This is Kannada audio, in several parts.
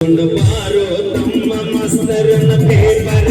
ಕೊಂಡು ಬಾರೋ ತಮ್ಮ ಮಸ್ತರನ್ನ ಪೇಪರ್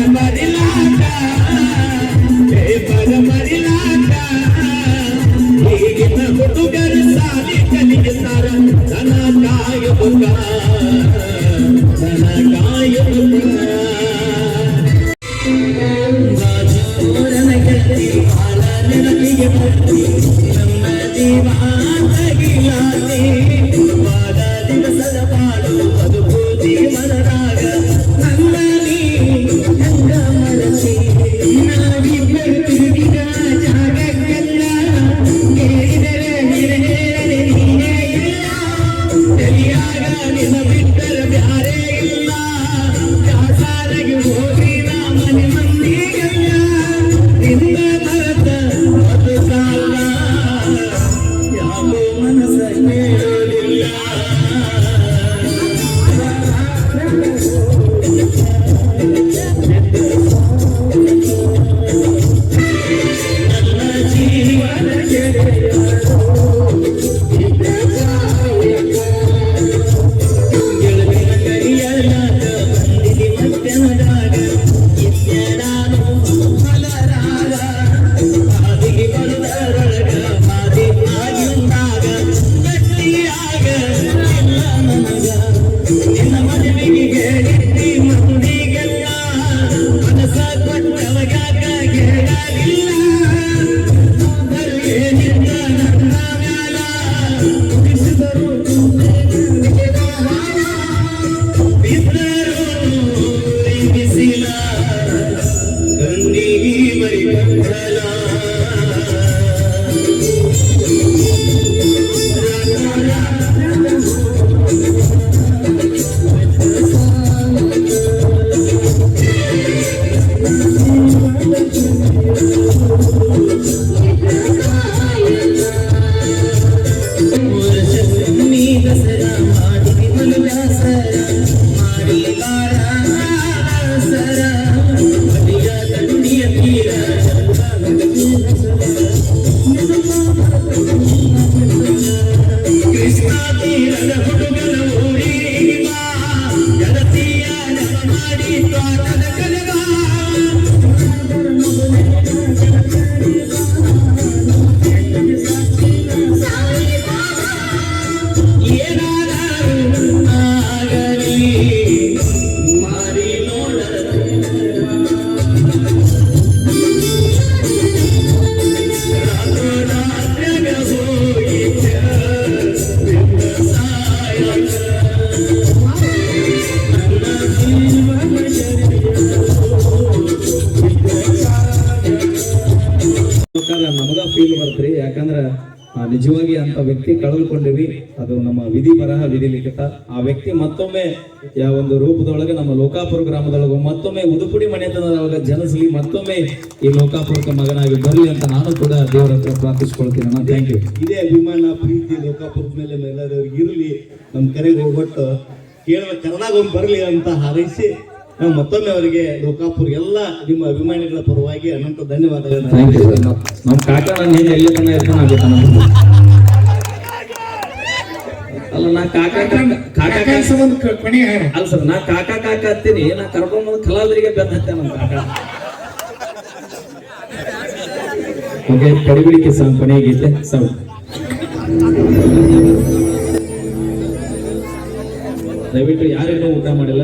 ನಿಜವಾಗಿ ಅಂತ ವ್ಯಕ್ತಿ ಕಳೆದುಕೊಂಡಿವಿ ಅದು ನಮ್ಮ ವಿಧಿ ಬರಹ, ವಿಧಿ ಲಿಖಿತ. ಆ ವ್ಯಕ್ತಿ ಮತ್ತೊಮ್ಮೆ ಯಾವ ಒಂದು ರೂಪದೊಳಗೆ ನಮ್ಮ ಲೋಕಾಪುರ ಗ್ರಾಮದೊಳಗೆ ಮತ್ತೊಮ್ಮೆ ಉದುಪುಡಿ ಮನೆತನದೊಳಗೆ ಜನಿಸಲಿ, ಮತ್ತೊಮ್ಮೆ ಈ ಲೋಕಾಪುರಕ್ಕೆ ಮಗನಾಗಿ ಬರಲಿ ಅಂತ ನಾನು ಕೂಡ ದೇವರ ಹತ್ರ ಪ್ರಾರ್ಥಿಸಿಕೊಳ್ತೀನಿ ಅಣ್ಣ. ಥ್ಯಾಂಕ್ ಯು ಇದೇ ಅಭಿಮಾನ, ಪ್ರೀತಿ ಲೋಕಾಪುರದ ಮೇಲೆ ಎಲ್ಲರಿಗೂ ಇರಲಿ ನಮ್ಮ ಕರೆಗೆ ಹೋಗ್ಬಿಟ್ಟು ಕೇಳುವ ಕನ್ನಡಾಗ ಒಮ್ಮೆ ಬರಲಿ ಅಂತ ಹಾರೈಸಿ ನಾವು ಮತ್ತೊಮ್ಮೆ ಅವರಿಗೆ ಲೋಕಾಪುರ್ ಎಲ್ಲ ನಿಮ್ಮ ಅಭಿಮಾನಿಗಳ ಪರವಾಗಿ ಅನಂತ ಧನ್ಯವಾದಗಳನ್ನ ನಮ್ಮ ಕಾಕ ನಾನು ಎಲ್ಲಿ ತನ ಇರ್ತಾನೆ ಆಗ್ಬೇಕಣ್ಣ ಅಲ್ಲ ನಾ ಕಾಕ ಕಾಕ ಸಂಬಂಧ ಕೊನೆ ಅಲ್ಲ ಸರ್ ನಾ ಕಾಕ ಕಾಕ ಹತ್ತೀನಿ. ನಾ ಕರ್ಕೊಂಬಂದು ಕಲಾವಿದರಿಗೆ ಬೆನ್ನ ಹತ್ತೆ ನಮ್ಮ ಕಾಕ. ಓಕೆ ಪಡಿಬಿಡಿಕೆ ಸಾಂಗ್ ಕೊನೆಗೈತೆ ಸಮ ದಯವಿಟ್ಟು ಯಾರಿಗೂ ಊಟ ಮಾಡಿಲ್ಲ.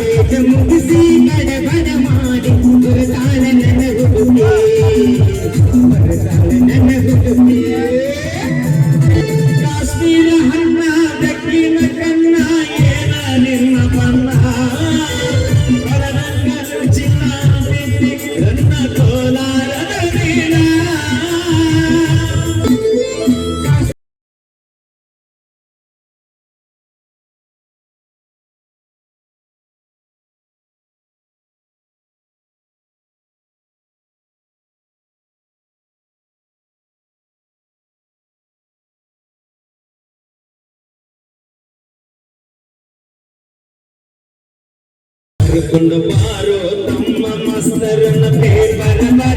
You. ಕರ್ಕೊಂಡು ಬಾರೋ ತಮ್ಮ ಮಸ್ತರನ್ನ ಪೇಪರ್ ಬರಿಲಾಕ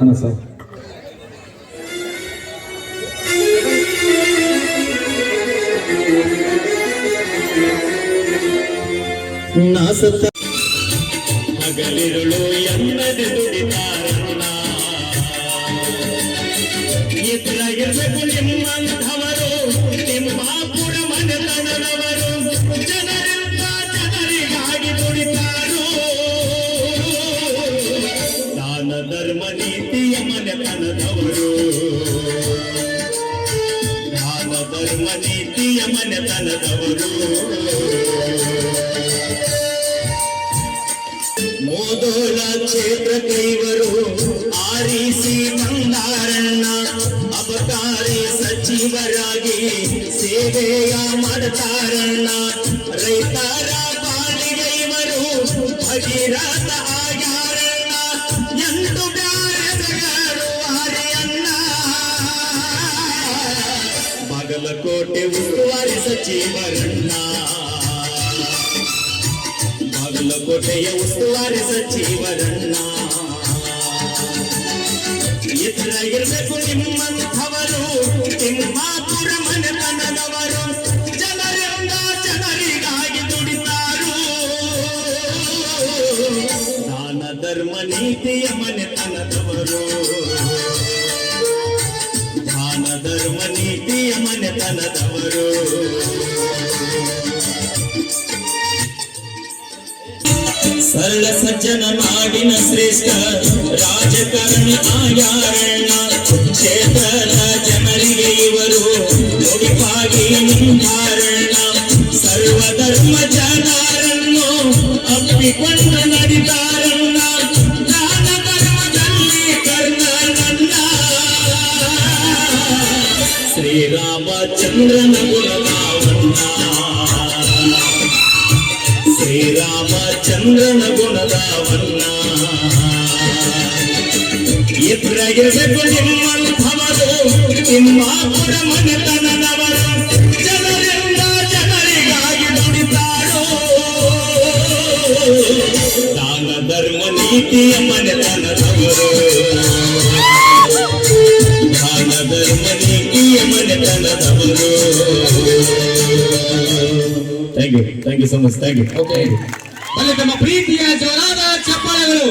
ಅಣ್ಣ ಸರ್. ನಾ ಸತ್ತ ಹಗಲಿರುಳು ಎನ್ನದೆ ದುಡಿತಾರಣ್ಣ. ಇದ್ರ ಇರಬೇಕು ನಿಮ್ಮಂಥವರು ಮೋದೋಳ ಕೈವರು ಆರಿಸಿ ಬಂದಾರಣ್ಣ ಅಬಕಾರಿ ಸಚಿವರಾಗಿ ಸೇವೆಯ ಮಾಡ್ತಾರಣ್ಣ. ರೈತರ ಬಾಳಿಗೈವರು ಭಗೀರಥ ಆಗ್ಯಾರಣ್ಣ. ಎಂದು ಬ್ಯಾರೆದಗರು ಹರಿಯಣ್ಣ. ಬಾಗಲಕೋಟೆ ಉಸ್ತುವಾರಿ ಸಚಿವರಣ್ಣ. ಬಾಗಲಕೋಟೆಯ ಉಸ್ತುವಾರಿ ಸಚಿವರಣ್ಣ ಇತರ ಇರಬೇಕು ನಿಮ್ಮಂಥವರು ತಿಮ್ಮಾಪುರ ಮನೆತನದವರು. ಜನರಿಂದ ಜನರಿಗಾಗಿ ದುಡಿತಾರು. ದಾನ, ಧರ್ಮ, ನೀತಿಯ ಮನೆತನದವರು. ದಾನ, ಧರ್ಮ, ನೀತಿಯ ಮನೆತನದವರು. ಸರಳ ಸಜ್ಜನ ನಾಡಿನ ಶ್ರೇಷ್ಠ ರಾಜಕಾರಣಿ ಆಗ್ಯಾರಣ್ಣ ಕ್ಷೇತ್ರದ ಜನರಿಗೆ ಇವರು ನುಡಿಪಾಗಿ ನಿಂತಾರಣ್ಣ ಸರ್ವಧರ್ಮ ಜನರನ್ನು ಅಪ್ಪಿಕೊಂಡು ನಡಿತಾರಣ್ಣ ದಾನ ಧರ್ಮದಲ್ಲಿ ಕರ್ನಾಟನ್ನ ಶ್ರೀರಾಮಚಂದ್ರನ ಗುಣಗಾವಣ್ಣ ಶ್ರೀರಾಮಚಂದ್ರನ ಗುಣದಾವನ್ನ. ಇದ್ರಗಿರಬೇಕು ನಿಮ್ಮಂಥವರು ನಿಮ್ಮ ಮನೆತನದವರು ಜನರಿಂದ ಜನರಿಗಾಗಿ ದುಡಿತಾರೋ ದಾನ, ಧರ್ಮ, ನೀತಿಯ ಮನೆತನದವರು. ದಾನ, ಧರ್ಮ, ನೀತಿಯ ಮನೆತನದವರು. Thank you thank you so much thank you okay ತಮ್ಮ ಪ್ರೀತಿಯ ಜೋರಾದ ಚಪ್ಪಾಳೆಗಳು.